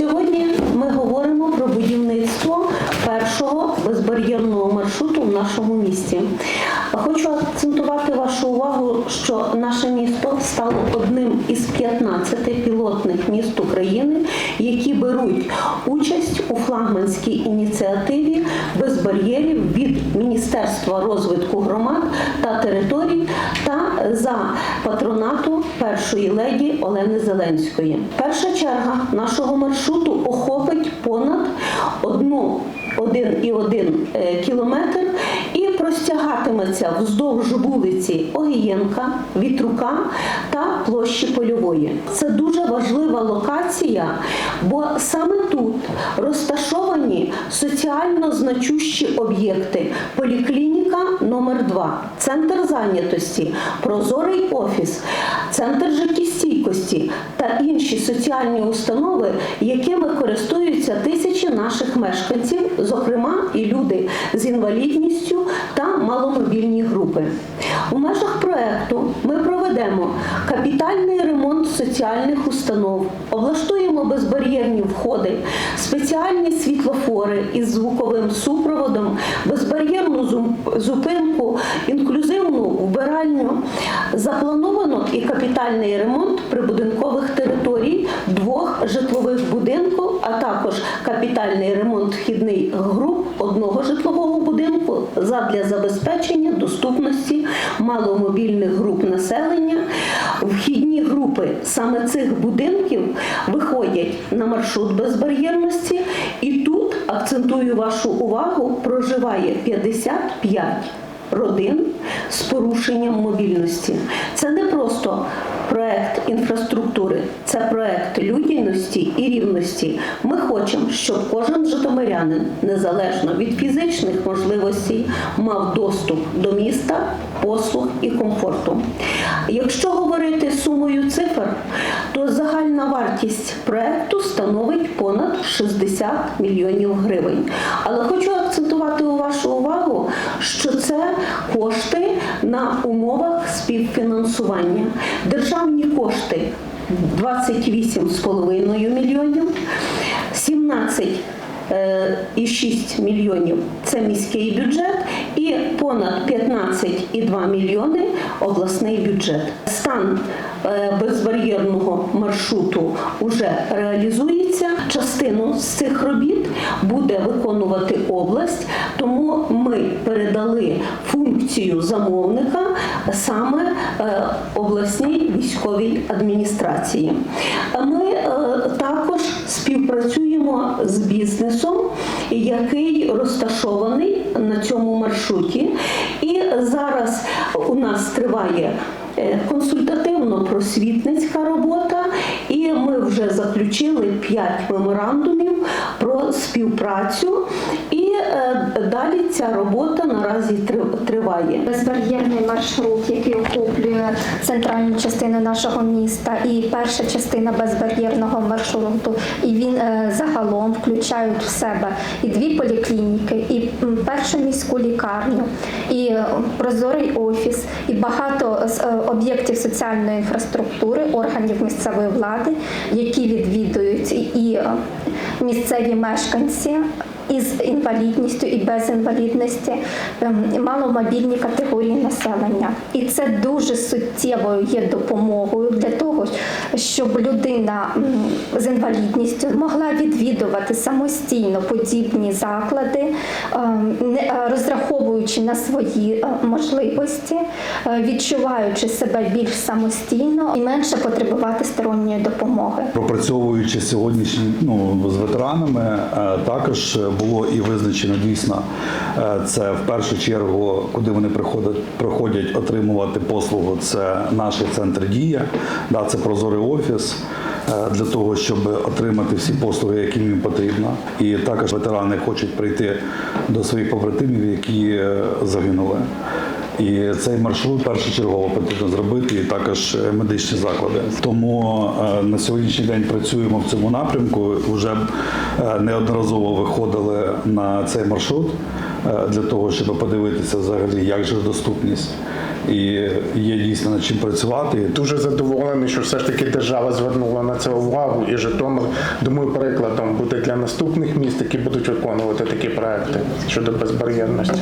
Сьогодні ми говоримо про будівництво першого безбар'єрного маршруту в нашому місті. Хочу акцентувати вашу увагу, що наше місто стало одним із 15 пілотних міст України, які беруть участь у флагманській ініціативі без бар'єрів від Міністерства розвитку громад та територій за патронату першої леді Олени Зеленської. Перша черга нашого маршруту охопить понад одну 1,1 е, кілометр простягатиметься вздовж вулиці Огієнка, Вітрука та площі Польової. Це дуже важлива локація, бо саме тут розташовані соціально значущі об'єкти. Поліклініка номер 2 центр зайнятості, прозорий офіс, центр життєстійкості та інші соціальні установи, якими користуються тисячі наших мешканців, зокрема і люди з інвалідністю та маломобільні групи. У межах проекту ми проведемо капітальний ремонт соціальних установ, облаштуємо безбар'єрні входи, спеціальні світлофори із звуковим супроводом, безбар'єрну зупинку, інклюзивну вбиральню. Заплановано і капітальний ремонт прибудинкових територій двох житлових будинків, а також капітальний ремонт вхідних груп одного житлового будинку задля забезпечення доступності маломобільних груп населення. Вхідні групи саме цих будинків виходять на маршрут безбар'єрності, і тут акцентую вашу увагу, проживає 55 родин з порушенням мобільності. Це не просто проект інфраструктури, це проект людяності і рівності. Ми хочемо, щоб кожен житомирянин, незалежно від фізичних можливостей, мав доступ до міста, послуг і комфорту. Якщо говорити сумою цифр, то загальна вартість проекту становить понад 60 мільйонів гривень. Але хочу акцентувати вашу увагу, що це кошти на умовах співфінансування. Державні кошти 28,5 мільйонів, 17 е, і 6 мільйонів це міський бюджет і понад 15,2 мільйони обласний бюджет. Стан е, безбар'єрного маршруту вже реалізується. Частину з цих робіт буде виконувати область, тому ми передали функцію замовника саме е, обласній військовій адміністрації. Ми е, також співпрацюємо з бізнесом, який розташований на цьому маршруті. І зараз у нас триває е, консультативно-просвітницька робота, і ми вже заключили 5 меморандумів про співпрацю. Далі ця робота наразі три- триває. Безбар'єрний маршрут, який охоплює центральну частину нашого міста, і перша частина безбар'єрного маршруту. І він е, загалом включають в себе і дві поліклініки, і першу міську лікарню, і е, прозорий офіс, і багато е, об'єктів соціальної інфраструктури, органів місцевої влади, які відвідують і місцеві мешканці із інвалідністю і без інвалідності, ем, маломобільні категорії населення. І це дуже суттєвою є допомогою для того, щоб людина з інвалідністю могла відвідувати самостійно подібні заклади, ем, е, розраховуючи на свої е, можливості, е, відчуваючи себе більш самостійно і менше потребувати сторонньої допомоги. Пропрацьовуючи сьогоднішні ну, з ветеранами, також було і визначено дійсно е, це в першу чергу, куди вони приходять, приходять отримувати послугу. Це наш центр дія, да, це прозорий офіс. е, Для того щоб отримати всі послуги, які їм потрібно, і також ветерани хочуть прийти до своїх побратимів, які е, загинули. І цей маршрут першочергово потрібно зробити, і також е, медичні заклади. Тому е, на сьогоднішній день працюємо в цьому напрямку. Вже е, неодноразово виходили на цей маршрут для того, щоб подивитися взагалі, як же доступність. і є дійсно над чим працювати. Дуже задоволений, що все ж таки держава звернула на це увагу, і Житомир, думаю, прикладом буде для наступних міст, які будуть виконувати такі проекти щодо безбар'єрності.